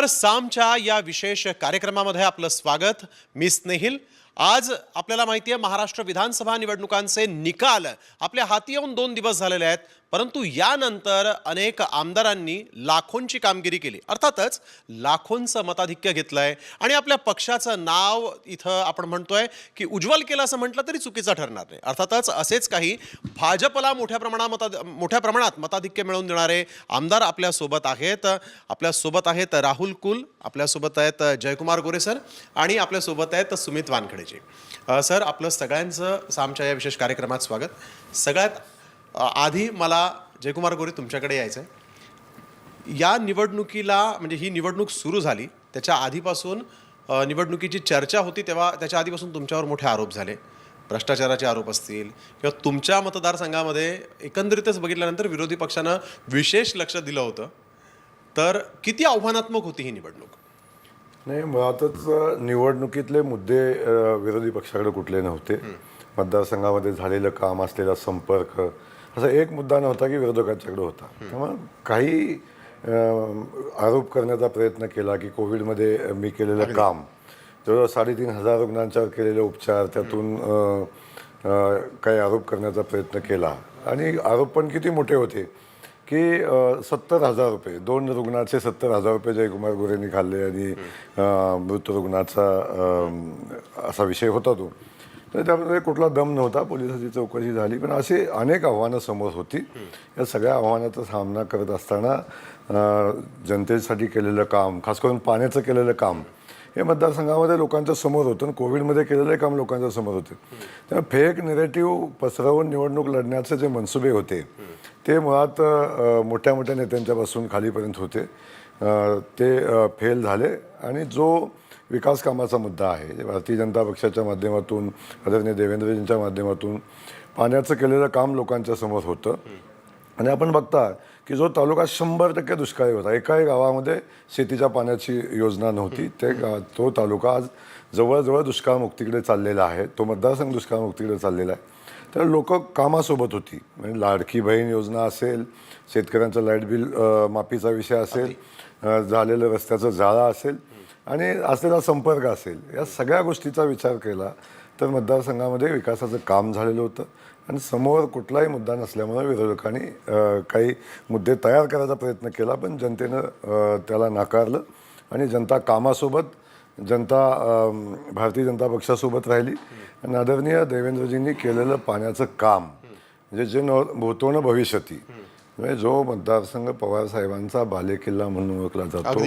तर सामच्या या विशेष कार्यक्रमामध्ये आपलं स्वागत. मी स्नेहिल. आज आपल्याला माहिती आहे महाराष्ट्र विधानसभा निवडणुकांचे निकाल आपल्या हाती येऊन दोन दिवस झालेले आहेत. परंतु यानंतर अनेक आमदारांनी लाखोंची कामगिरी केली. अर्थातच लाखोंचं मताधिक्य घेतलं आहे आणि आपल्या पक्षाचं नाव इथं आपण म्हणतोय की उज्ज्वल केलं असं म्हटलं तरी चुकीचं ठरणार नाही. अर्थातच असेच काही भाजपला मोठ्या प्रमाणात मता मोठ्या प्रमाणात मताधिक्य मिळवून देणारे आमदार आपल्यासोबत आहेत. आपल्यासोबत आहेत राहुल कुल आपल्यासोबत आहेत जयकुमार गोरे सर आणि आपल्यासोबत आहेत सुमित वानखडेजी. सर आपलं सगळ्यांचं आमच्या या विशेष कार्यक्रमात स्वागत. सगळ्यात आधी मला जयकुमार गोरे तुमच्याकडे यायचं आहे या निवडणुकीला म्हणजे ही निवडणूक सुरू झाली त्याच्या आधीपासून निवडणुकीची चर्चा होती तेव्हा त्याच्या आधीपासून तुमच्यावर मोठे आरोप झाले. भ्रष्टाचाराचे आरोप असतील किंवा तुमच्या मतदारसंघामध्ये एकंदरीतच बघितल्यानंतर विरोधी पक्षानं विशेष लक्ष दिलं होतं. तर किती आव्हानात्मक होती ही निवडणूक? नाही मुळातच निवडणुकीतले मुद्दे विरोधी पक्षाकडे कुठले नव्हते. मतदारसंघामध्ये झालेलं काम असलेला संपर्क असा एक मुद्दा नव्हता की विरोधकांच्याकडे होता. त्यामुळे काही आरोप करण्याचा प्रयत्न केला की कोविडमध्ये मी केलेलं काम. जवळजवळ साडेतीन हजार रुग्णांच्यावर केलेले उपचार त्यातून काही आरोप करण्याचा प्रयत्न केला. आणि आरोप पण किती मोठे होते की सत्तर हजार रुपये दोन रुग्णाचे सत्तर हजार रुपये जयकुमार गोरेंनी खाल्ले आणि मृत रुग्णाचा असा विषय होता तो. तर त्यामध्ये कुठला दम नव्हता पोलिसाची चौकशी झाली. पण असे अनेक आव्हानं समोर होती. या सगळ्या आव्हानाचा सामना करत असताना जनतेसाठी केलेलं काम खास करून पाण्याचं केलेलं काम हे मतदारसंघामध्ये लोकांच्या समोर होतं आणि कोविडमध्ये केलेलं काम लोकांच्या समोर होते. त्यामुळे फेक निरेटिव्ह पसरवून निवडणूक लढण्याचे जे मनसुबे होते ते मुळात मोठ्या मोठ्या नेत्यांच्यापासून खालीपर्यंत होते. ते फेल झाले आणि जो विकास कामाचा मुद्दा आहे. भारतीय जनता पक्षाच्या माध्यमातून आदरणीय देवेंद्रजींच्या माध्यमातून पाण्याचं केलेलं काम लोकांच्या समोर होतं. आणि आपण बघता की जो तालुका शंभर टक्के दुष्काळी होता एकाही गावामध्ये शेतीच्या पाण्याची योजना नव्हती. ते तो तालुका आज जवळजवळ दुष्काळमुक्तीकडे चाललेला आहे. तो मतदारसंघ दुष्काळमुक्तीकडे चाललेला आहे. तर लोक कामासोबत होती. म्हणजे लाडकी बहीण योजना असेल शेतकऱ्यांचं लाइट बिल माफीचा विषय असेल झालेलं रस्त्याचं जाळा असेल आणि असलेला संपर्क असेल या सगळ्या गोष्टीचा विचार केला तर मतदारसंघामध्ये विकासाचं काम झालेलं होतं. आणि समोर कुठलाही मुद्दा नसल्यामुळे विरोधकांनी काही मुद्दे तयार करायचा प्रयत्न केला पण जनतेनं त्याला नाकारलं आणि जनता कामासोबत जनता भारतीय जनता पक्षासोबत राहिली. आणि आदरणीय देवेंद्रजींनी केलेलं पाण्याचं काम म्हणजे जे न होतो भविष्यती म्हणजे जो मतदारसंघ पवार साहेबांचा बालेकिल्ला म्हणून ओळखला जातो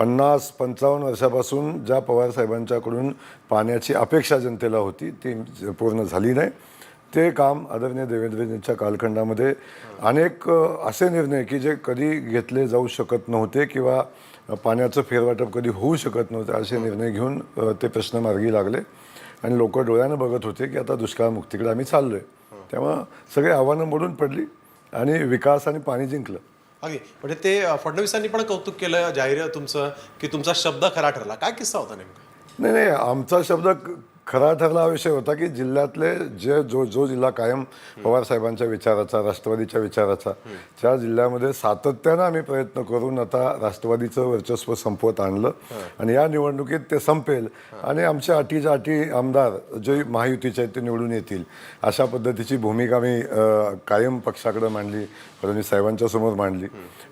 पन्नास पंचावन्न वर्षापासून ज्या पवार साहेबांच्याकडून पाण्याची अपेक्षा जनतेला होती ती पूर्ण झाली नाही. ते काम आदरणीय देवेंद्रजींच्या कालखंडामध्ये अनेक असे निर्णय की जे कधी घेतले जाऊ शकत नव्हते किंवा पाण्याचं फेरवाटप कधी होऊ शकत नव्हते असे निर्णय घेऊन ते प्रश्न मार्गी लागले. आणि लोक डोळ्यानं बघत होते की आता दुष्काळमुक्तीकडे आम्ही चाललो आहे त्यामुळं सगळे आव्हानं मोडून पडली आणि विकास आणि पाणी जिंकलं. अगदी म्हणजे ते फडणवीसांनी पण कौतुक केलं जाहीर तुमचं की तुमचा शब्द खरा ठरला. काय किस्सा होता नेमका? नाही नाही आमचा शब्द खरा ठरला हा विषय होता की जिल्ह्यातले जे जो जो जिल्हा कायम पवार साहेबांच्या विचाराचा राष्ट्रवादीच्या विचाराचा त्या जिल्ह्यामध्ये सातत्यानं आम्ही प्रयत्न करून आता राष्ट्रवादीचं वर्चस्व संपवत आणलं. आणि या निवडणुकीत ते संपेल. आणि आमच्या अटीच्या अटी आमदार जे महायुतीचे आहेत ते निवडून येतील. अशा पद्धतीची भूमिका मी कायम पक्षाकडे मांडली फडणवीस साहेबांच्या समोर मांडली.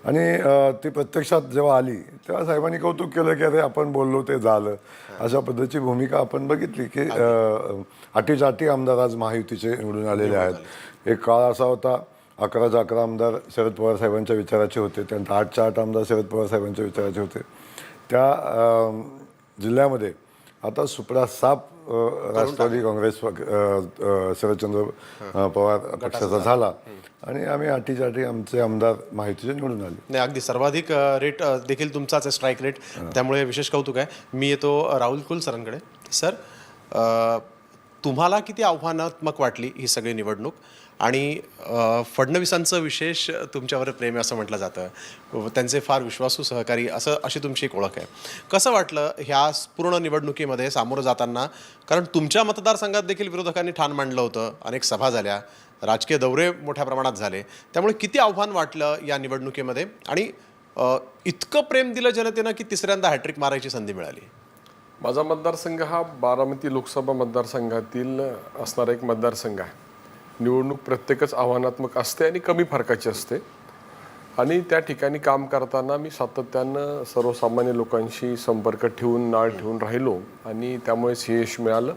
आणि ती प्रत्यक्षात जेव्हा आली तेव्हा साहेबांनी कौतुक केलं की अरे आपण बोललो ते झालं. अशा पद्धतीची भूमिका आपण बघितली की अ, अटीच्या अटी आमदार आज महायुतीचे निवडून आलेले आहेत. एक काळ असा होता अकराच्या अकरा आमदार शरद पवार साहेबांच्या विचाराचे होते त्यानंतर आठच्या आठ आमदार शरद पवार साहेबांच्या विचाराचे होते. त्या जिल्ह्यामध्ये आता सुपडा साप राष्ट्रवादी काँग्रेस शरदचंद्र पवार पक्षाचा झाला. आणि आम्ही अटीच्या अटी आमचे आमदार माहितीचे निवडून आले. नाही अगदी सर्वाधिक रेट देखील तुमचाच आहे स्ट्राईक रेट त्यामुळे विशेष कौतुक आहे. मी येतो राहुल कुल सरांकडे सर तुम्हाला किती आव्हानात्मक वाटली ही सगळी निवडणूक? आणि फडणवीसांचं विशेष तुमच्यावर प्रेम आहे असं म्हटलं जातं. त्यांचे फार विश्वासू सहकारी असं अशी तुमची एक ओळख आहे. कसं वाटलं ह्या पूर्ण निवडणुकीमध्ये सामोरं जाताना? कारण तुमच्या मतदारसंघात देखील विरोधकांनी ठाण मांडलं होतं. अनेक सभा झाल्या. राजकीय दौरे मोठ्या प्रमाणात झाले. त्यामुळे किती आव्हान वाटलं या निवडणुकीमध्ये? आणि इतकं प्रेम दिलं जनतेनं की तिसऱ्यांदा हॅट्रिक मारायची संधी मिळाली. माझा मतदारसंघ हा बारामती लोकसभा मतदारसंघातील असणारा एक मतदारसंघ आहे. निवडणूक प्रत्येकच आव्हानात्मक असते आणि कमी फरकाची असते. आणि त्या ठिकाणी काम करताना मी सातत्यानं सर्वसामान्य लोकांशी संपर्क ठेवून नाळ ठेवून राहिलो आणि त्यामुळेच हे यश मिळालं.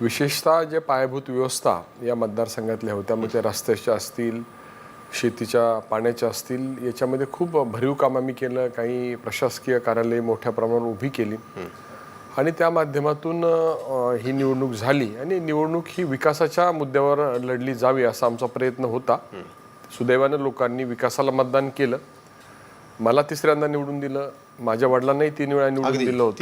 विशेषतः जे पायाभूत व्यवस्था या मतदारसंघातल्या होत्या म्हणजे रस्त्याच्या असतील शेतीच्या पाण्याच्या असतील याच्यामध्ये खूप भरीव काम आम्ही केलं. काही प्रशासकीय कार्यालय मोठ्या प्रमाणावर उभी केली. आणि त्या माध्यमातून ही निवडणूक झाली. आणि निवडणूक ही विकासाच्या मुद्द्यावर लढली जावी असा आमचा प्रयत्न होता. सुदैवानं लोकांनी विकासाला मतदान केलं. मला तिसऱ्यांदा निवडून दिलं. माझ्या वडिलांनाही तीन वेळा निवडून दिलं होतं.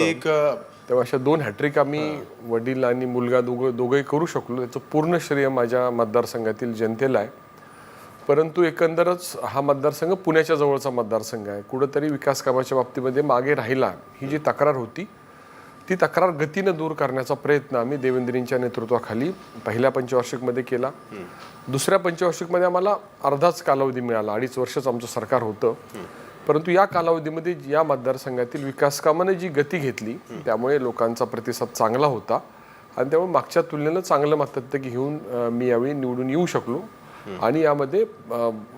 तेव्हा अशा दोन हॅट्रिक आम्ही वडील आणि मुलगा दोघं दोघंही करू शकलो. त्याचं पूर्ण श्रेय माझ्या मतदारसंघातील जनतेला आहे. परंतु एकंदरच हा मतदारसंघ पुण्याच्या जवळचा मतदारसंघ आहे. कुठंतरी विकास कामाच्या बाबतीमध्ये मागे राहिला. ही जी तक्रार होती ती तक्रार गतीनं दूर करण्याचा प्रयत्न आम्ही देवेंद्रींच्या नेतृत्वाखाली पहिल्या पंचवार्षिकमध्ये केला. दुसऱ्या पंचवार्षिकमध्ये आम्हाला अर्धाच कालावधी मिळाला. अडीच वर्षच आमचं सरकार होतं. परंतु या कालावधीमध्ये या मतदारसंघातील विकास कामाने जी गती घेतली त्यामुळे लोकांचा प्रतिसाद चांगला होता. आणि त्यामुळे मागच्या तुलनेनं चांगलं मताधिक्य घेऊन मी यावेळी निवडून येऊ शकलो. आणि यामध्ये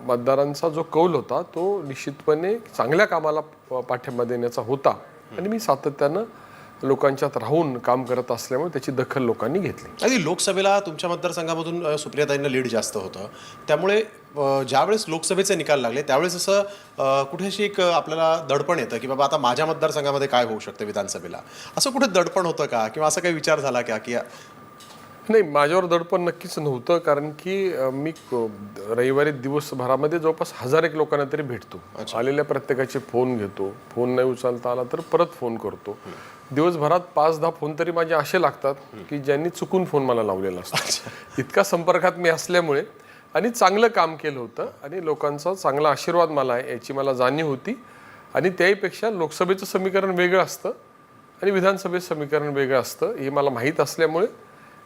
मतदारांचा जो कौल होता तो निश्चितपणे चांगल्या कामाला पाठिंबा देण्याचा होता. आणि मी सातत्यानं लोकांच्यात राहून काम करत असल्यामुळे त्याची दखल लोकांनी घेतली. अगदी लोकसभेला तुमच्या मतदारसंघामधून सुप्रियाताईंना लीड जास्त होतं. त्यामुळे ज्यावेळेस लोकसभेचे निकाल लागले त्यावेळेस असं कुठेशी एक आपल्याला दडपण येतं की बाबा आता माझ्या मतदारसंघामध्ये काय होऊ शकतं विधानसभेला? असं कुठे दडपण होतं का? किंवा असं काही विचार झाला का की नाही माझ्यावर दडपण नक्कीच नव्हतं कारण की मी रविवारी दिवसभरामध्ये जवळपास हजार एक लोकांना तरी भेटतो. आलेल्या प्रत्येकाचे फोन घेतो. फोन नाही उचलता आला तर परत फोन करतो. दिवसभरात पाच दहा फोन तरी माझे असे लागतात की ज्यांनी चुकून फोन मला लावलेला असतो. इतका संपर्कात मी असल्यामुळे आणि चांगलं काम केलं होतं आणि लोकांचा चांगला आशीर्वाद मला आहे याची मला जाणीव होती. आणि त्याहीपेक्षा लोकसभेचं समीकरण वेगळं असतं आणि विधानसभेचं समीकरण वेगळं असतं हे मला माहीत असल्यामुळे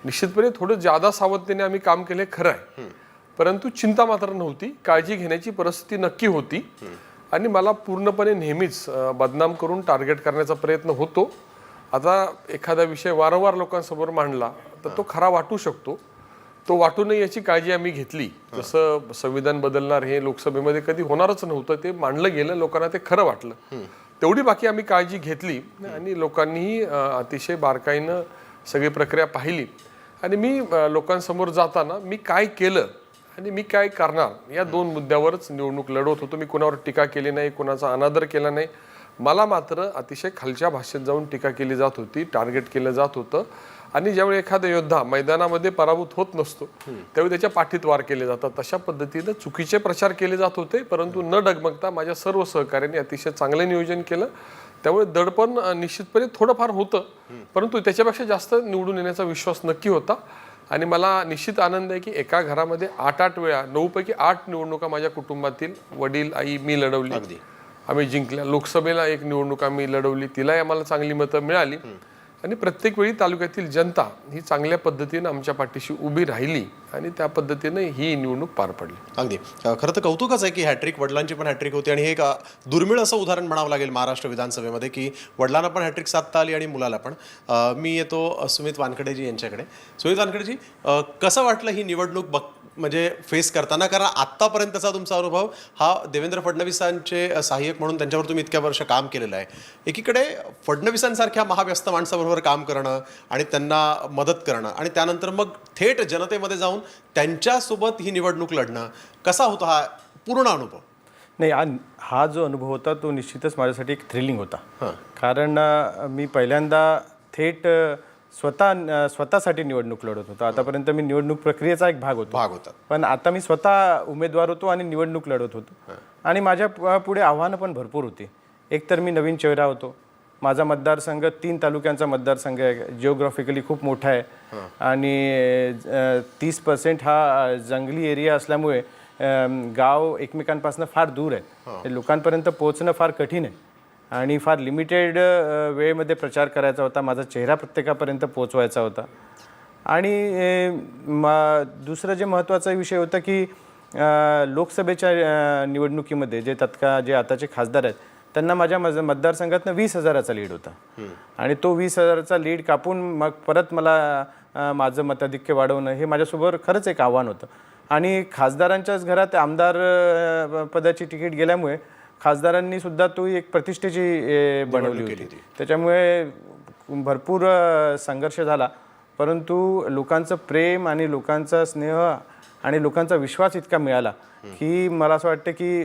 निश्चितपणे थोडं जादा सावधतेने आम्ही काम केले खरं आहे. परंतु चिंता मात्र नव्हती. काळजी घेण्याची परिस्थिती नक्की होती. आणि मला पूर्णपणे नेहमीच बदनाम करून टार्गेट करण्याचा प्रयत्न होतो. आता एखादा विषय वारंवार लोकांसमोर मांडला तर तो खरा वाटू शकतो. तो वाटू नये याची काळजी आम्ही घेतली. जसं संविधान बदलणार हे लोकसभेमध्ये कधी होणारच नव्हतं ते मांडलं गेलं लोकांना ते खरं वाटलं. तेवढी बाकी आम्ही काळजी घेतली आणि लोकांनीही अतिशय बारकाईनं सगळी प्रक्रिया पाहिली. आणि मी लोकांसमोर जाताना मी काय केलं आणि मी काय करणार या दोन मुद्द्यावरच निवडणूक लढवत होतो. मी कोणावर टीका केली नाही कोणाचा अनादर केला नाही. मला मात्र अतिशय खालच्या भाषेत जाऊन टीका केली जात होती टार्गेट केलं जात होतं. आणि ज्यावेळी एखादा योद्धा मैदानामध्ये पराभूत होत नसतो त्यावेळी त्याच्या पाठीत वार केले जातात. तशा पद्धतीनं चुकीचे प्रचार केले जात होते परंतु न डगमगता माझ्या सर्व सहकार्यांनी अतिशय चांगले नियोजन केलं. त्यामुळे दडपण निश्चितपणे थोडंफार होतं परंतु त्याच्यापेक्षा जास्त निवडून येण्याचा विश्वास नक्की होता. आणि मला निश्चित आनंद आहे की एका घरामध्ये आठ आठ वेळा नऊपैकी आठ निवडणुका माझ्या कुटुंबातील वडील आई मी लढवली. अगदी. आम्ही जिंकल्या. लोकसभेला एक निवडणूक आम्ही लढवली तिलाही आम्हाला चांगली मतं मिळाली. आणि प्रत्येक वेळी तालुक्यातील जनता ही चांगल्या पद्धतीनं आमच्या पाठीशी उभी राहिली आणि त्या पद्धतीनं ही निवडणूक पार पडली. अगदी. खरं तर कौतुकच आहे की हॅट्रिक वडिलांची पण हॅट्रिक होती आणि हे एक दुर्मिळ असं उदाहरण म्हणावं लागेल महाराष्ट्र विधानसभेमध्ये की वडिलांना पण हॅट्रिक साधता आली आणि मुलाला पण. मी येतो सुमित वानखडेजी यांच्याकडे. सुमित वानखडेजी कसं वाटलं ही निवडणूक बघ म्हणजे फेस करताना कारण आत्तापर्यंतचा तुमचा अनुभव हा देवेंद्र फडणवीसांचे सहाय्यक म्हणून त्यांच्यावर तुम्ही इतक्या वर्ष काम केलेलं आहे. एकीकडे फडणवीसांसारख्या महाव्यस्त माणसाबरोबर काम करणं आणि त्यांना मदत करणं आणि त्यानंतर मग थेट जनतेमध्ये जाऊन त्यांच्यासोबत ही निवडणूक लढणं कसा होता हा पूर्ण अनुभव? नाही हा हा जो अनुभव होता तो निश्चितच माझ्यासाठी एक थ्रिलिंग होता. हां. कारण मी पहिल्यांदा थेट स्वतः स्वतःसाठी निवडणूक लढत होतो. आतापर्यंत मी निवडणूक प्रक्रियेचा एक भाग होतो. भाग होता. पण आता मी स्वतः उमेदवार होतो आणि निवडणूक लढत होतो. आणि माझ्या पुढे आव्हानं पण भरपूर होती. एक तर मी नवीन चेहरा होतो. माझा मतदारसंघ तीन तालुक्यांचा मतदारसंघ आहे. जिओग्राफिकली खूप मोठा आहे. आणि तीस पर्सेंट हा जंगली एरिया असल्यामुळे गाव एकमेकांपासून फार दूर आहे लोकांपर्यंत पोहोचणं फार कठीण आहे. आणि फार लिमिटेड वेळेमध्ये प्रचार करायचा होता. माझा चेहरा प्रत्येकापर्यंत पोचवायचा होता. आणि मा दुसरं जे महत्त्वाचा विषय होता की लोकसभेच्या निवडणुकीमध्ये जे तत्काळ जे आताचे खासदार आहेत त्यांना माझ्या मज मतदारसंघातनं वीस हजाराचा लीड होता. आणि तो वीस हजाराचा लीड कापून मग परत मला माझं मताधिक्य वाढवणं हे माझ्यासमोर खरंच एक आव्हान होतं. आणि खासदारांच्याच घरात आमदार पदाची तिकीट गेल्यामुळे खासदारांनी सुद्धा तो एक प्रतिष्ठेची बनवली होती. त्याच्यामुळे भरपूर संघर्ष झाला. परंतु लोकांचं प्रेम आणि लोकांचा स्नेह आणि लोकांचा विश्वास इतका मिळाला की मला असं वाटतं की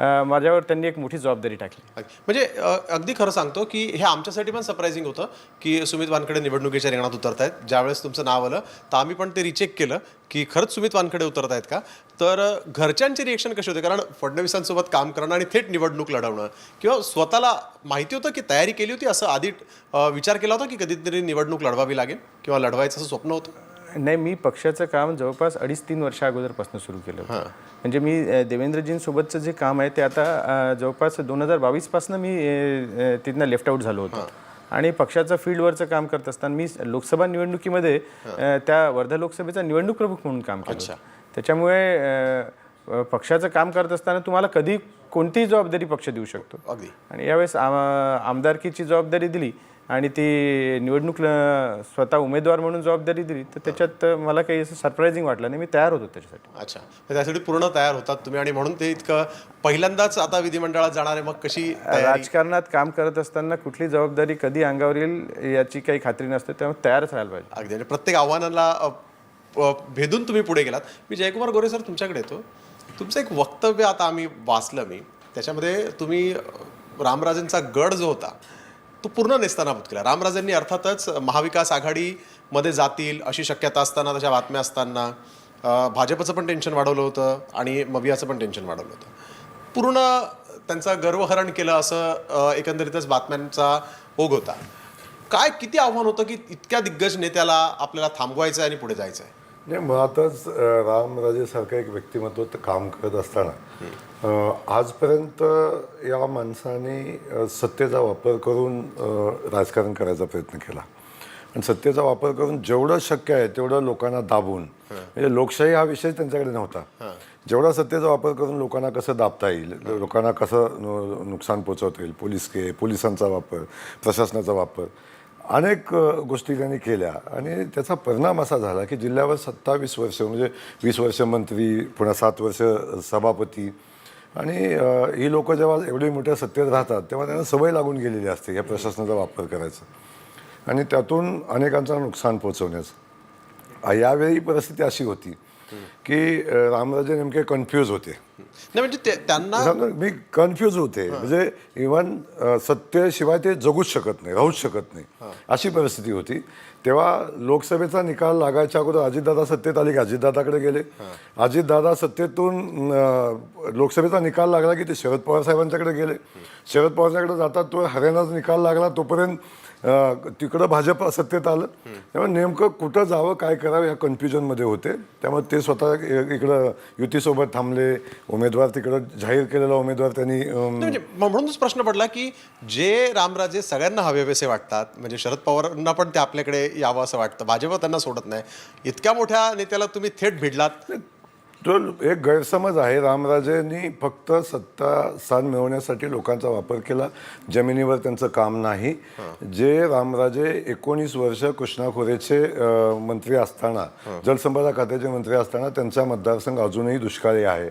माझ्यावर त्यांनी एक मोठी जबाबदारी टाकली. म्हणजे अगदी खरं सांगतो की हे आमच्यासाठी पण सरप्रायझिंग होतं की सुमित वानखडे निवडणुकीच्या रिंगणात उतरत आहेत ज्यावेळेस तुमचं नाव आलं तर आम्ही पण ते रिचेक केलं की खरंच सुमित वानखडे उतरत आहेत का? तर घरच्यांचे रिएक्शन कसे होते? कारण फडणवीसांसोबत काम करणं आणि थेट निवडणूक लढवणं किंवा स्वतःला माहिती होतं की तयारी केली होती असं आधी विचार केला होता की कधीतरी निवडणूक लढवावी लागेल किंवा लढवायचं असं स्वप्न होतं? नाही मी पक्षाचं काम जवळपास अडीच तीन वर्षा अगोदरपासून सुरू केलं होतं. म्हणजे मी देवेंद्रजींसोबतचं जे काम आहे ते आता जवळपास दोन हजार बावीसपासून मी तिथनं लेफ्ट आऊट झालो होतो. आणि पक्षाचं फील्डवरचं काम करत असताना मी लोकसभा निवडणुकीमध्ये त्या वर्धा लोकसभेचा निवडणूक प्रमुख म्हणून काम केलं. त्याच्यामुळे पक्षाचं काम करत असताना तुम्हाला कधी कोणतीही जबाबदारी पक्ष देऊ शकतो. अगदी. आणि यावेळेस आम- आमदारकीची जबाबदारी दिली आणि ती निवडणूक स्वतः उमेदवार म्हणून जबाबदारी दिली तर त्याच्यात मला काही असं सरप्रायझिंग वाटलं नाही. मी तयार होतो त्याच्यासाठी. अच्छा. त्यासाठी पूर्ण तयार होतात तुम्ही आणि म्हणून ते इतकं पहिल्यांदाच आता विधिमंडळात जाणार आहे मग कशी राजकारणात काम करत असताना कुठली जबाबदारी कधी अंगावर येईल याची काही खात्री नसते त्यामुळे तयारच राहायला पाहिजे. अगदी. म्हणजे प्रत्येक आव्हानाला भेदून तुम्ही पुढे गेलात. मी जयकुमार गोरे सर तुमच्याकडे येतो. तुमचं एक वक्तव्य आता आम्ही वाचलं मी. त्याच्यामध्ये तुम्ही रामराजेंचा गड जो होता तो पूर्ण नेस्तानाबूत केला रामराजेंनी अर्थातच महाविकास आघाडीमध्ये जातील अशी शक्यता असताना तशा बातम्या असताना भाजपचं पण टेन्शन वाढवलं होतं आणि मवियाचं पण टेन्शन वाढवलं होतं. पूर्ण त्यांचं गर्वहरण केलं असं एकंदरीतच बातम्यांचा ओघ होता. काय किती आव्हान होतं की इतक्या दिग्गज नेत्याला आपल्याला थांबवायचं आहे आणि पुढे जायचं आहे नाही मुळातच रामराजेसारखं एक व्यक्तिमत्व काम करत असताना आजपर्यंत या माणसाने सत्तेचा वापर करून राजकारण करायचा प्रयत्न केला. आणि सत्तेचा वापर करून जेवढं शक्य आहे तेवढं लोकांना दाबून म्हणजे लोकशाही हा विषय त्यांच्याकडे नव्हता. जेवढा सत्तेचा वापर करून लोकांना कसं दाबता येईल लोकांना कसं नुकसान पोचवता येईल पोलीस के पोलिसांचा वापर प्रशासनाचा वापर अनेक गोष्टी त्यांनी केल्या. आणि त्याचा परिणाम असा झाला की जिल्ह्यावर सत्तावीस वर्ष म्हणजे वीस वर्ष मंत्री पुन्हा सात वर्ष सभापती. आणि ही लोक जेव्हा एवढी मोठ्या सत्तेत राहतात तेव्हा त्यांना सवय लागून गेलेली असते या प्रशासनाचा वापर करायचा. आणि त्यातून अनेकांचं नुकसान पोचवण्याचं यावेळी परिस्थिती अशी होती की रामराजे नेमके कन्फ्यूज होते. नाही म्हणजे त्यांना मी कन्फ्यूज होते. म्हणजे इव्हन सत्तेशिवाय ते जगूच शकत नाही राहूच शकत नाही. अशी परिस्थिती होती. तेव्हा लोकसभेचा निकाल लागायच्या अगोदर अजितदादा सत्तेत आले की अजितदादाकडे गेले. अजितदादा सत्तेतून लोकसभेचा निकाल लागला की ते शरद पवार साहेबांच्याकडे गेले. शरद पवारच्याकडे जातात तो हरियाणाचा निकाल लागला तोपर्यंत तिकडं भाजप सत्तेत आलं. त्यामुळे नेमकं कुठं जावं काय करावं या कन्फ्युजनमध्ये होते. त्यामुळे ते स्वतः इकडं युतीसोबत थांबले. उमेदवार तिकडं जाहीर केलेला उमेदवार त्यांनी म्हणजे म्हणूनच प्रश्न पडला की जे रामराजे सगळ्यांना हवेसे वाटतात म्हणजे शरद पवारांना पण ते आपल्याकडे यावं असं वाटतं. भाजप त्यांना सोडत नाही. इतक्या मोठ्या नेत्याला तुम्ही थेट भिडलात. तो एक गैरसमज आहे. रामराजेंनी फक्त सत्ता स्थान मिळवण्यासाठी लोकांचा वापर केला. जमिनीवर त्यांचं काम नाही. जे रामराजे एकोणीस वर्ष कृष्णा खोरेचे मंत्री असताना जलसंपदा खात्याचे मंत्री असताना त्यांचा मतदारसंघ अजूनही दुष्काळी आहे.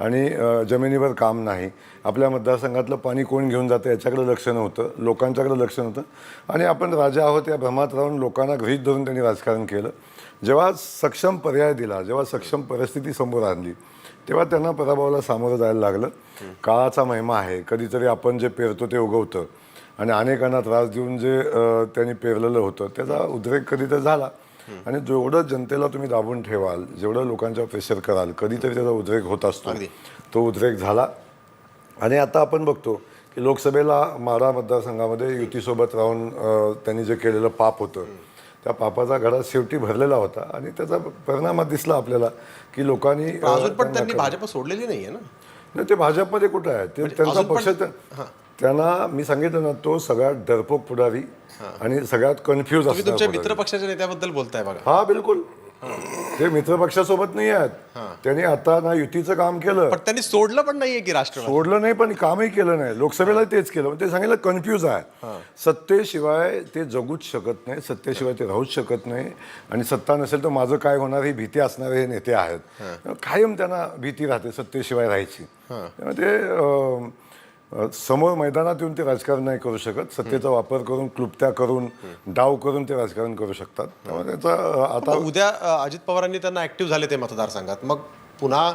आणि जमिनीवर काम नाही. आपल्या मतदारसंघातलं पाणी कोण घेऊन जातं याच्याकडे लक्ष नव्हतं. लोकांच्याकडे लक्ष नव्हतं. आणि आपण राजा आहोत या भ्रमात राहून लोकांना गृहीत धरून त्यांनी राजकारण केलं. जेव्हा सक्षम पर्याय दिला जेव्हा सक्षम परिस्थिती समोर आणली तेव्हा त्यांना पराभवाला सामोरं जायला लागलं. काळाचा महिमा आहे. कधीतरी आपण जे पेरतो ते उगवतं. आणि अनेकांना त्रास देऊन जे त्यांनी पेरलेलं होतं त्याचा उद्रेक कधीतरी झाला. आणि जेवढं जनतेला तुम्ही दाबून ठेवाल जेवढं लोकांच्या प्रेशर कराल कधीतरी त्याचा उद्रेक होत असतो. तो उद्रेक झाला. आणि आता आपण बघतो की लोकसभेला माढा मतदारसंघामध्ये युतीसोबत राहून त्यांनी जे केलेलं पाप होतं त्या पापाचा घडा शेवटी भरलेला होता आणि त्याचा परिणाम दिसला आपल्याला की लोकांनी अजून पण त्यांना भाजप सोडलेली नाहीये ना? नाही ते भाजपमध्ये कुठं आहे? ते त्यांचा अजून पण- पक्ष त्या- त्यांना मी सांगितलं ना तो सगळ्यात डरपोक पुढारी आणि सगळ्यात कन्फ्यूज तुमच्या असतो मित्र पक्षाच्या नेत्याबद्दल बोलताय बघा. हा बिलकुल. ते मित्रपक्षासोबत नाही आहेत. त्यांनी आता ना युतीचं काम केलं. पण त्यांनी सोडलं पण नाहीये की राष्ट्रवादी? सोडलं नाही पण कामही केलं नाही. लोकसभेला तेच केलं. पण ते सांगितलं कन्फ्यूज आहे. सत्तेशिवाय ते जगूच शकत नाही. सत्तेशिवाय ते राहूच शकत नाही. आणि सत्ता नसेल तर माझं काय होणार ही भीती असणारे हे नेते आहेत. कायम त्यांना भीती राहते सत्तेशिवाय राहायची. त्यामुळे ते अं, समोर मैदानात येऊन ते राजकारण नाही करू शकत. सत्तेचा वापर करून क्लुप्त्या करून डाव करून ते राजकारण करू शकतात. त्यामुळे त्याचा आता उद्या अजित पवारांनी त्यांना ऍक्टिव्ह झाले ते मतदारसंघात. मग पुन्हा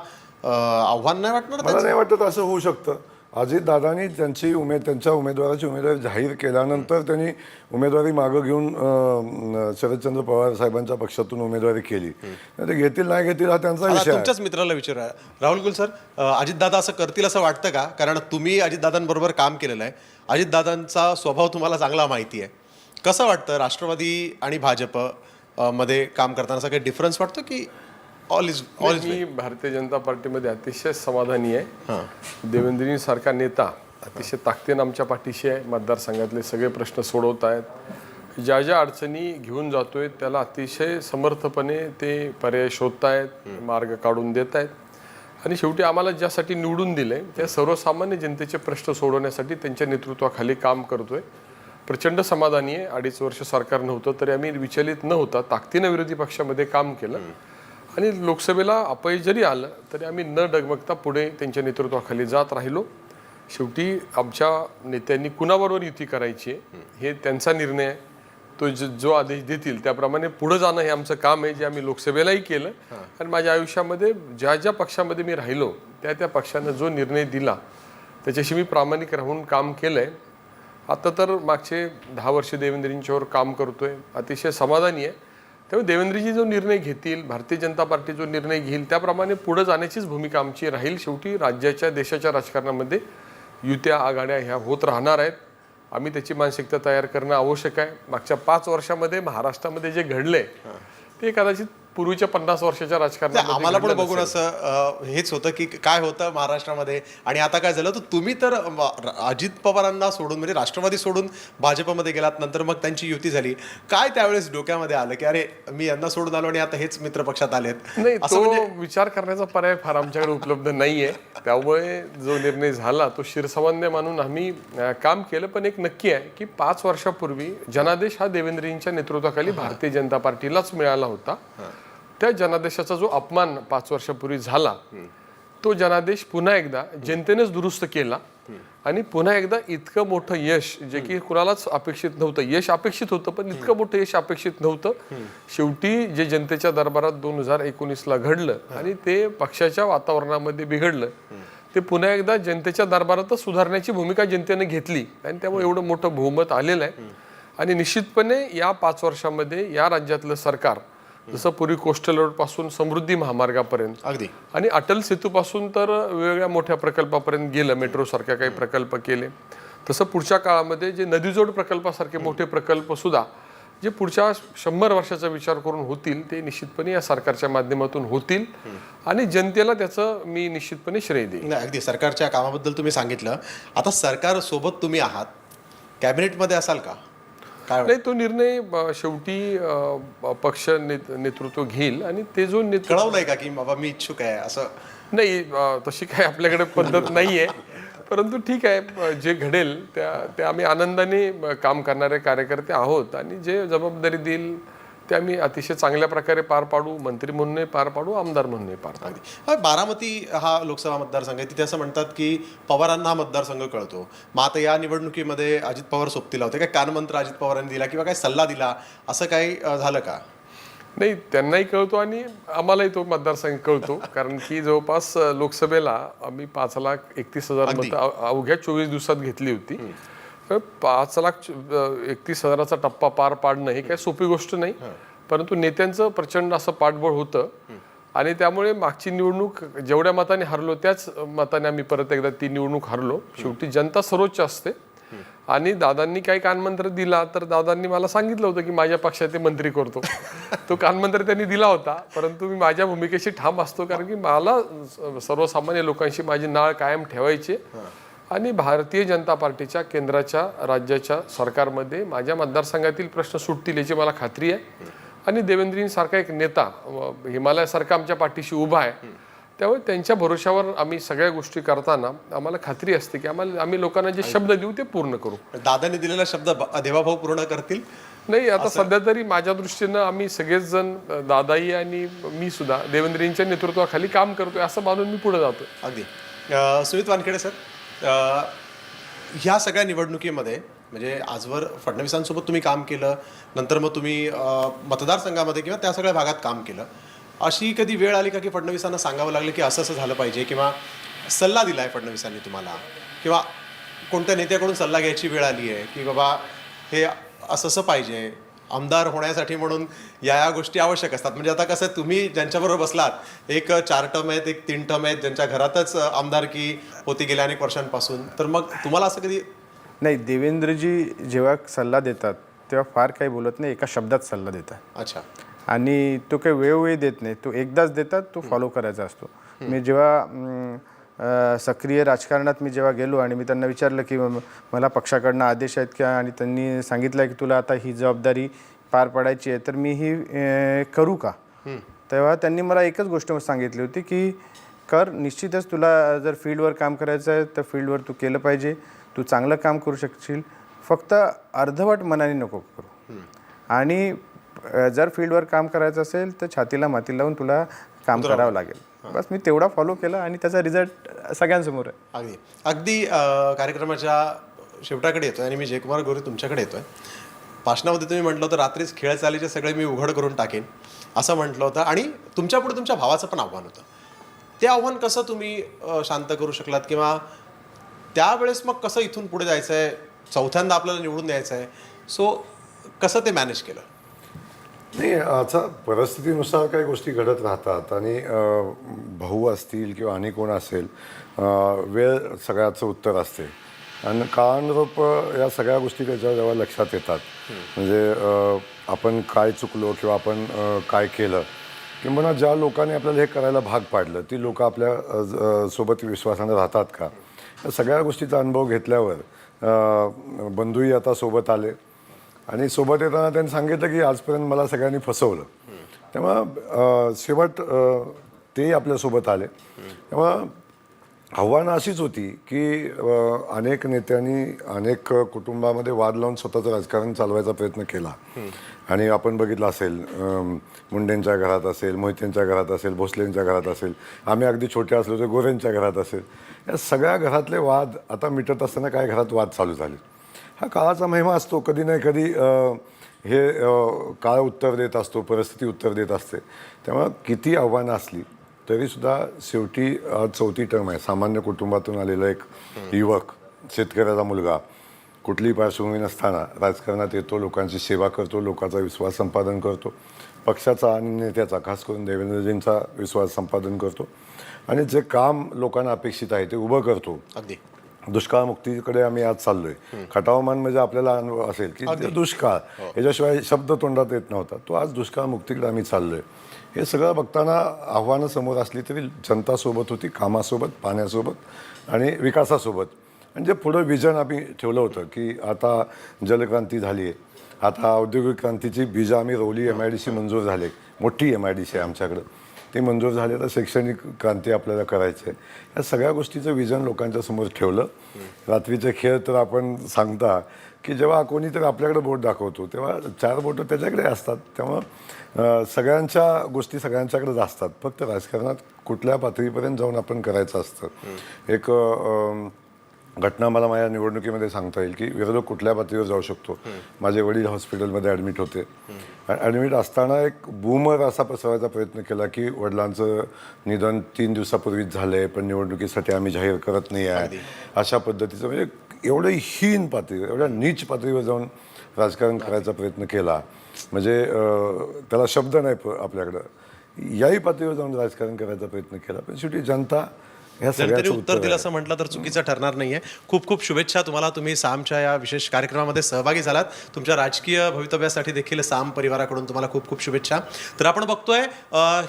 आव्हान नाही वाटणार मला नाही वाटत असं होऊ शकतं. अजितदादांनी त्यांची उमेद त्यांच्या उमेदवाराची उमेदवारी जाहीर केल्यानंतर त्यांनी उमेदवारी मागं घेऊन शरदचंद्र पवार साहेबांच्या पक्षातून उमेदवारी केली. ते घेतील नाही घेतील हा त्यांचा विषय आहे. तुमच्याच मित्राला विचारूया. राहुल गुल सर अजितदादा असं करतील असं वाटतं का? कारण तुम्ही अजितदादांबरोबर काम केलेलं आहे. अजितदादांचा स्वभाव तुम्हाला चांगला माहिती आहे. कसं वाटतं? राष्ट्रवादी आणि भाजपमध्ये काम करताना असं काही डिफरन्स वाटतो की ऑल इज ऑल इज मी भारतीय जनता पार्टीमध्ये अतिशय समाधानी आहे. देवेंद्रजी सारखा नेता अतिशय ताकदीनं आमच्या पाठीशी आहे. मतदारसंघातले सगळे प्रश्न सोडवत आहेत. ज्या ज्या अडचणी घेऊन जातोय त्याला अतिशय समर्थपणे ते पर्याय शोधतायत मार्ग काढून देत आहेत आणि शेवटी आम्हाला ज्यासाठी निवडून दिलंय त्या सर्वसामान्य जनतेचे प्रश्न सोडवण्यासाठी त्यांच्या नेतृत्वाखाली काम करतोय. प्रचंड समाधानी आहे. अडीच वर्ष सरकार नव्हतं तरी आम्ही विचलित न होता ताकदीनं विरोधी पक्षामध्ये काम केलं. आणि लोकसभेला अपयश जरी आलं तरी आम्ही न डगमगता पुढे त्यांच्या नेतृत्वाखाली जात राहिलो. शेवटी आमच्या नेत्यांनी कुणाबरोबर युती करायची आहे हे त्यांचा निर्णय आहे. तो जो आदेश देतील त्याप्रमाणे पुढे जाणं हे आमचं काम आहे जे आम्ही लोकसभेलाही केलं. आणि माझ्या आयुष्यामध्ये ज्या ज्या पक्षामध्ये मी राहिलो त्या त्या पक्षानं जो निर्णय दिला त्याच्याशी मी प्रामाणिक राहून काम केलं आहे आता तर मागचे दहा वर्ष देवेंद्रजींच्यावर काम करतोय अतिशय समाधानी आहे. त्यामुळे देवेंद्रजी जो निर्णय घेतील भारतीय जनता पार्टी जो निर्णय घेईल त्याप्रमाणे पुढे जाण्याचीच भूमिका आमची राहील. शेवटी राज्याच्या देशाच्या राजकारणामध्ये युत्या आघाड्या ह्या होत राहणार आहेत. आम्ही त्याची मानसिकता तयार करणं आवश्यक आहे. मागच्या पाच वर्षामध्ये महाराष्ट्रामध्ये जे घडलंय ते कदाचित पूर्वीच्या पन्नास वर्षाच्या राजकारणामध्ये आम्हाला पण बघून असं हेच होतं की काय होतं महाराष्ट्रामध्ये. आणि आता काय झालं तर तुम्ही तर अजित पवारांना सोडून म्हणजे राष्ट्रवादी सोडून भाजपमध्ये गेलात नंतर मग त्यांची युती झाली. काय त्यावेळेस डोक्यामध्ये आलं की अरे मी यांना सोडून आलो आणि आता हेच मित्र पक्षात आलेत? नाही असं म्हणजे विचार करण्याचा पर्याय फार आमच्याकडे उपलब्ध नाहीये. त्यामुळे जो निर्णय झाला तो शिरसामान्य मानून आम्ही काम केलं. पण एक नक्की आहे की पाच वर्षापूर्वी जनादेश हा देवेंद्रजींच्या नेतृत्वाखाली भारतीय जनता पार्टीलाच मिळाला होता. त्या जनादेशाचा जो अपमान पाच वर्षापूर्वी झाला तो जनादेश पुन्हा एकदा जनतेनेच दुरुस्त केला आणि पुन्हा एकदा इतकं मोठं यश जे की कुणालाच अपेक्षित नव्हतं. यश अपेक्षित होतं पण इतकं मोठं यश अपेक्षित नव्हतं. शेवटी जे जनतेच्या दरबारात दोन हजार एकोणीसला घडलं आणि ते पक्षाच्या वातावरणामध्ये बिघडलं ते पुन्हा एकदा जनतेच्या दरबारातच सुधारण्याची भूमिका जनतेने घेतली आणि त्यामुळे एवढं मोठं बहुमत आलेलं आहे. आणि निश्चितपणे या पाच वर्षामध्ये या राज्यातलं सरकार जसं पूर्वी कोस्टल रोडपासून समृद्धी महामार्गापर्यंत. अगदी. आणि अटल सेतूपासून तर वेगवेगळ्या मोठ्या प्रकल्पापर्यंत गेलं मेट्रो सारख्या काही प्रकल्प केले. तसं पुढच्या काळामध्ये जे नदीजोड प्रकल्पासारखे मोठे प्रकल्प सुद्धा जे पुढच्या शंभर वर्षाचा विचार करून होतील ते निश्चितपणे या सरकारच्या माध्यमातून होतील. आणि जनतेला त्याचं मी निश्चितपणे श्रेय देईन. अगदी. सरकारच्या कामाबद्दल तुम्ही सांगितलं. आता सरकार सोबत तुम्ही आहात. कॅबिनेटमध्ये असाल का? काय नाही तो निर्णय अं, शेवटी अं, पक्ष नेत- नेतृत्व घेईल आणि ते जो नेतृत्व कळवलंय का की बाबा मी इच्छुक आहे असं? नाही अं, तशी काही आपल्याकडे पद्धत नाहीये. परंतु ठीक आहे अं, जे घडेल त्या ते आम्ही आनंदाने अं, काम करणारे कार्यकर्ते आहोत आणि जे जबाबदारी देईल ते आम्ही अतिशय चांगल्या प्रकारे पार पाडू मंत्री म्हणूनही पार पाडू आमदार म्हणूनही पार पाडू. बारामती हा लोकसभा मतदारसंघ आहे. तिथे असं म्हणतात की पवारांना हा मतदारसंघ कळतो. मग आता या निवडणुकीमध्ये अजित पवार सोबतीला होते. काय कानमंत्र अजित पवारांनी दिला किंवा काय सल्ला दिला? असं काही झालं का? नाही त्यांनाही कळतो आणि आम्हालाही तो मतदारसंघ कळतो. कारण की जवळपास लोकसभेला आम्ही पाच लाख एकतीस हजार मतं अव- अवघ्या चोवीस दिवसात घेतली होती. पाच लाख एकतीस हजाराचा टप्पा पार पाडणं ही काही सोपी गोष्ट नाही. परंतु नेत्यांचं प्रचंड असं पाठबळ होतं. आणि त्यामुळे मागची निवडणूक जेवढ्या मताने हरलो त्याच मताने आम्ही परत एकदा ती निवडणूक हरलो. शेवटी जनता सर्वोच्च असते. आणि दादांनी काही कानमंत्र दिला तर दादांनी मला सांगितलं होतं की माझ्या पक्षाचे मंत्री करतो. तो कानमंत्र त्यांनी दिला होता परंतु मी माझ्या भूमिकेशी ठाम असतो कारण की मला सर्वसामान्य लोकांशी माझी नाळ कायम ठेवायची. आणि भारतीय जनता पार्टीच्या केंद्राच्या राज्याच्या सरकारमध्ये माझ्या मतदारसंघातील प्रश्न सुटतील याची मला खात्री आहे. आणि देवेंद्रींसारखा एक नेता हिमालयासारखा आमच्या पाठीशी उभा आहे. त्यामुळे त्यांच्या भरोशावर आम्ही सगळ्या गोष्टी करताना आम्हाला खात्री असते की आम्हाला आम्ही लोकांना जे शब्द देऊ ते पूर्ण करू. दादाने दिलेला शब्द देवाभाऊ पूर्ण करतील? नाही आता सध्या तरी माझ्या दृष्टीनं आम्ही सगळेच जण दादाई आणि मी सुद्धा देवेंद्रींच्या नेतृत्वाखाली काम करतोय असं मानून मी पुढे जातो अगदी. सुमित वानखेडे सर? ह्या सगळ्या निवडणुकीमध्ये म्हणजे आजवर फडणवीसांसोबत तुम्ही काम केलं नंतर मग तुम्ही मतदारसंघामध्ये किंवा त्या सगळ्या भागात काम केलं अशी कधी वेळ आली का की फडणवीसांना सांगावं लागलं की असं असं झालं पाहिजे किंवा सल्ला दिला आहे फडणवीसांनी तुम्हाला? किंवा कोणत्या नेत्याकडून सल्ला घ्यायची वेळ आली आहे की बाबा हे असं असं पाहिजे? आमदार होण्यासाठी म्हणून या या गोष्टी आवश्यक असतात. म्हणजे आता कसं तुम्ही ज्यांच्याबरोबर बसलात एक चार टर्म आहेत एक तीन टर्म आहेत ज्यांच्या घरातच आमदारकी होती गेल्या अनेक वर्षांपासून. तर मग तुम्हाला असं कधी नाही देवेंद्रजी जेव्हा सल्ला देतात तेव्हा फार काही बोलत नाही एका शब्दात सल्ला देतात. अच्छा. आणि तो काही वेळोवेळी देत नाही. तो एकदाच देतात तो फॉलो करायचा असतो. मी जेव्हा सक्रिय राजकारणात मी जेव्हा गेलो आणि मी त्यांना विचारलं की मला पक्षाकडनं आदेश आहेत का? आणि त्यांनी सांगितलं की तुला आता ही जबाबदारी पार पाडायची आहे तर मी ही करू का? तेव्हा त्यांनी मला एकच गोष्ट सांगितली होती की कर निश्चितच तुला जर फील्डवर काम करायचं आहे तर फील्डवर तू केलं पाहिजे. तू चांगलं काम करू शकशील. फक्त अर्धवट मनाने नको करू. आणि जर फील्डवर काम करायचं असेल तर छातीला माती लावून तुला काम करावं लागेल. बस मी तेवढा फॉलो केला आणि त्याचा रिझल्ट सगळ्यांसमोर आहे. अगदी. अगदी कार्यक्रमाच्या शेवटाकडे येतोय आणि मी जयकुमार गोरे तुमच्याकडे येतोय. भाषणामध्ये तुम्ही म्हटलं होतं रात्रीच खेळ चालीचे सगळे मी उघड करून टाकेन असं म्हटलं होतं. आणि तुमच्यापुढे तुमच्या भावाचं पण आव्हान होतं. ते आव्हान कसं तुम्ही शांत करू शकलात? किंवा त्यावेळेस मग कसं इथून पुढे जायचं आहे चौथ्यांदा आपल्याला निवडून द्यायचं आहे सो कसं ते मॅनेज केलं? नाही आता परिस्थितीनुसार काही गोष्टी घडत राहतात आणि भाऊ असतील किंवा आणि कोण असेल वेळ सगळ्याचं उत्तर असते. आणि काळानुरूप या सगळ्या गोष्टी त्याच्या जेव्हा लक्षात येतात. म्हणजे आपण काय चुकलो किंवा आपण काय केलं किंवा ज्या लोकांनी आपल्याला हे करायला भाग पाडलं ती लोकं आपल्या ज- सोबत विश्वासानं राहतात का? या सगळ्या गोष्टीचा अनुभव घेतल्यावर बंधूही आता सोबत आले. आणि सोबत येताना त्यांनी सांगितलं की आजपर्यंत मला सगळ्यांनी फसवलं. तेव्हा शेवट ते तेही आपल्यासोबत आले. तेव्हा आव्हानं अशीच होती की अनेक नेत्यांनी अनेक कुटुंबामध्ये वाद लावून स्वतःचं राजकारण चालवायचा प्रयत्न केला. आणि आपण बघितलं असेल मुंडेंच्या घरात असेल मोहितेंच्या घरात असेल भोसलेंच्या घरात असेल आम्ही अगदी छोटे असलो तर गोरेंच्या घरात असेल. या सगळ्या घरातले वाद आता मिटत असताना काय घरात वाद चालू झाले? हा काळाचा महिमा असतो कधी नाही कधी हे काळ उत्तर देत असतो परिस्थिती उत्तर देत असते. त्यामुळं किती आव्हानं असली तरीसुद्धा शेवटी चौथी टर्म आहे. सामान्य कुटुंबातून आलेला एक युवक शेतकऱ्याचा मुलगा कुठलीही पार्श्वभूमी नसताना राजकारणात येतो लोकांची सेवा करतो लोकांचा विश्वास संपादन करतो. पक्षाचा आणि नेत्याचा खास करून देवेंद्रजींचा विश्वास संपादन करतो. आणि जे काम लोकांना अपेक्षित आहे ते उभं करतो. अगदी. दुष्काळ मुक्तीकडे आम्ही आज चाललोय. खटावमान म्हणजे आपल्याला अनुभव असेल की दुष्काळ. याच्याशिवाय शब्द तोंडात येत नव्हता. तो आज दुष्काळ मुक्तीकडे आम्ही चाललोय. हे सगळं बघताना आव्हानं समोर असली तरी जनता सोबत होती कामासोबत पाण्यासोबत आणि विकासासोबत. आणि जे पुढं विजन आम्ही ठेवलं होतं की आता जलक्रांती झाली आहे आता औद्योगिक क्रांतीची बीजं आम्ही रोवली एम आय डी सी मंजूर झाले. मोठी एम आय डी सी आहे आमच्याकडं. ते मंजूर झाले तर शैक्षणिक क्रांती आपल्याला करायची आहे. या सगळ्या गोष्टीचं विजन लोकांच्या समोर ठेवलं. रात्रीचे खेळ तर आपण सांगता की जेव्हा कोणीतरी आपल्याकडे बोट दाखवतो तेव्हा चार बोटं त्याच्याकडे असतात. तेव्हा सगळ्यांच्या गोष्टी सगळ्यांच्याकडेच असतात. फक्त राजकारणात कुठल्या पातळीपर्यंत जाऊन आपण करायचं असतं. एक घटना मला माझ्या निवडणुकीमध्ये सांगता येईल की विरोधक कुठल्या पातळीवर जाऊ शकतो? माझे वडील हॉस्पिटलमध्ये ॲडमिट होते. ॲडमिट असताना एक बूमर असा पसरवायचा प्रयत्न केला की वडिलांचं निधन तीन दिवसापूर्वीच झालं आहे पण निवडणुकीसाठी आम्ही जाहीर करत नाही आहे अशा पद्धतीचं म्हणजे एवढं हीन पातळीवर एवढ्या नीच पातळीवर जाऊन राजकारण करायचा प्रयत्न केला. म्हणजे त्याला शब्द नाही प- आपल्याकडं. याही पातळीवर जाऊन राजकारण करायचा प्रयत्न केला. पण शेवटी जनता सगळ्याचं उत्तर दिलं असं म्हटलं तर चुकीचं ठरणार नाहीये. खूप खूप शुभेच्छा तुम्हाला. तुम्ही सामच्या या विशेष कार्यक्रमामध्ये सहभागी झालात. तुमच्या राजकीय भवितव्यासाठी देखील साम परिवाराकडून तुम्हाला खूप खूप शुभेच्छा. तर आपण बघतोय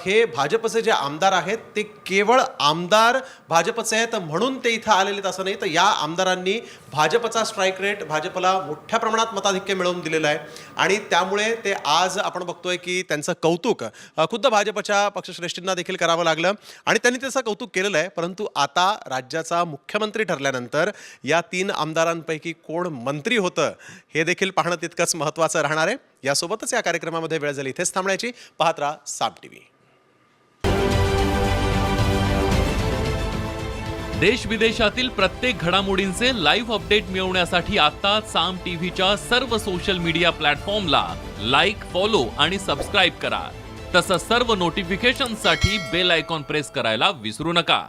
हे भाजपचे जे आमदार आहेत ते केवळ आमदार भाजपचे आहेत म्हणून ते इथं आलेले असं नाही. तर या आमदारांनी भाजपचा स्ट्राईक रेट भाजपला मोठ्या प्रमाणात मताधिक्य मिळवून दिलेलं आहे. आणि त्यामुळे ते आज आपण बघतोय की त्यांचं कौतुक खुद्द भाजपच्या पक्षश्रेष्ठींना देखील करावं लागलं. आणि त्यांनी त्याचं कौतुक केलेलं आहे. परंतु आता राज्याचा मुख्यमंत्री ठरल्यानंतर या तीन आमदारांपैकी कोण मंत्री होतं हे देखील पाहणं तितकंच महत्त्वाचं राहणार आहे. यासोबतच या कार्यक्रमामध्ये वेळ झाली. इथेच थांबण्याची. पाहत राहा साप टी व्ही देश विदेशातील प्रत्येक घडामोडींचे लाईव्ह अपडेट मिळवण्यासाठी आता साम टीव्हीच्या सर्व सोशल मीडिया प्लॅटफॉर्मला लाईक फॉलो आणि सबस्क्राईब करा. तसंच सर्व नोटिफिकेशनसाठी बेल आयकॉन प्रेस करायला विसरू नका.